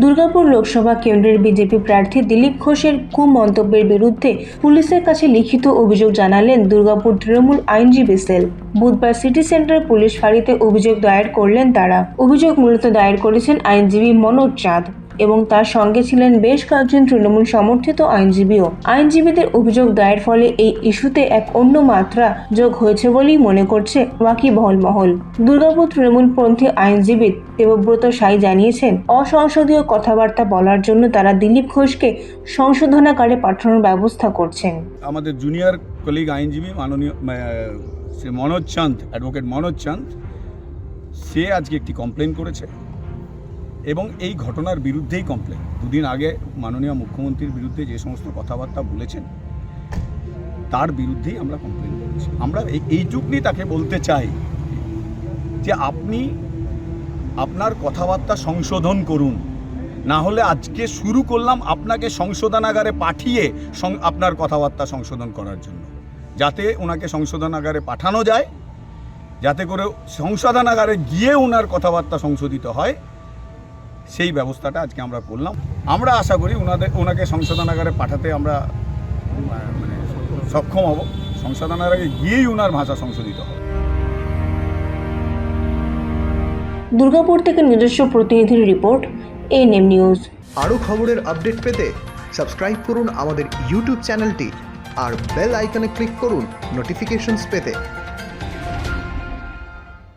দুর্গাপুর লোকসভা কেন্দ্রের বিজেপি প্রার্থী দিলীপ ঘোষের কুমন্তব্যের বিরুদ্ধে পুলিশের কাছে লিখিত অভিযোগ জানালেন দুর্গাপুর তৃণমূল আইনজীবী সেল। বুধবার সিটি সেন্টার পুলিশ ফাঁড়িতে অভিযোগ দায়ের করলেন তারা। অভিযোগ মূলত দায়ের করেছেন আইনজীবী মনোজ চাঁদ। এবং তার সঙ্গে ছিলেন বেশ কয়েকজন তৃণমূল সমর্থিত আইনজীবীও। আইনজীবীদের অভিযোগ দায়ের ফলে এই ইস্যুতে এক অন্য মাত্রা যোগ হয়েছে বলেই মনে করছে ওয়াকিবহল মহল দুর্গাপুর তৃণমূলপন্থী আইনজীবী দেবব্রত সাই জানিয়েছেন, অসংসদীয় কথাবার্তা বলার জন্য তারা দিলীপ ঘোষকে সংশোধনাগারে পাঠানোর ব্যবস্থা করছেন। আমাদের জুনিয়র কলিগ আইনজীবী মাননীয় সে মনোজ চাঁদ, অ্যাডভোকেট মনোজ চাঁদ, সে আজকে একটি কমপ্লেন করেছে। এবং এই ঘটনার বিরুদ্ধেই কমপ্লেন দুদিন আগে মাননীয় মুখ্যমন্ত্রীর বিরুদ্ধে যে সমস্ত কথাবার্তা বলেছেন, তার বিরুদ্ধেই আমরা কমপ্লেন করেছি। আমরা এই- এইটুকুনি তাকে বলতে চাই যে আপনি আপনার কথাবার্তা সংশোধন করুন। না হলে আজকে শুরু করলাম আপনাকে সংশোধনাগারে পাঠিয়ে আপনার কথাবার্তা সংশোধন করার জন্য। যাতে ওনাকে সংশোধনাগারে পাঠানো যায়, যাতে করে সংশোধনাগারে গিয়ে ওনার কথাবার্তা সংশোধিত হয়। সেই ব্যবস্থাটা আজকে আমরা করলাম। আমরা আশা করি ওনাদের ওনাকে সংশোধনাগারে পাঠাতে আমরা মানে সক্ষম হব। সংশোধনাগারে গিয়েই ওনার ভাষা সংশোধিত হবে। দুর্গাপুর থেকে নিজস্ব প্রতিনিধির রিপোর্ট এনএম নিউজ। আরও খবরের আপডেট পেতে সাবস্ক্রাইব করুন আমাদের ইউটিউব চ্যানেলটি আর বেল আইকনে ক্লিক করুন নোটিফিকেশনস পেতে।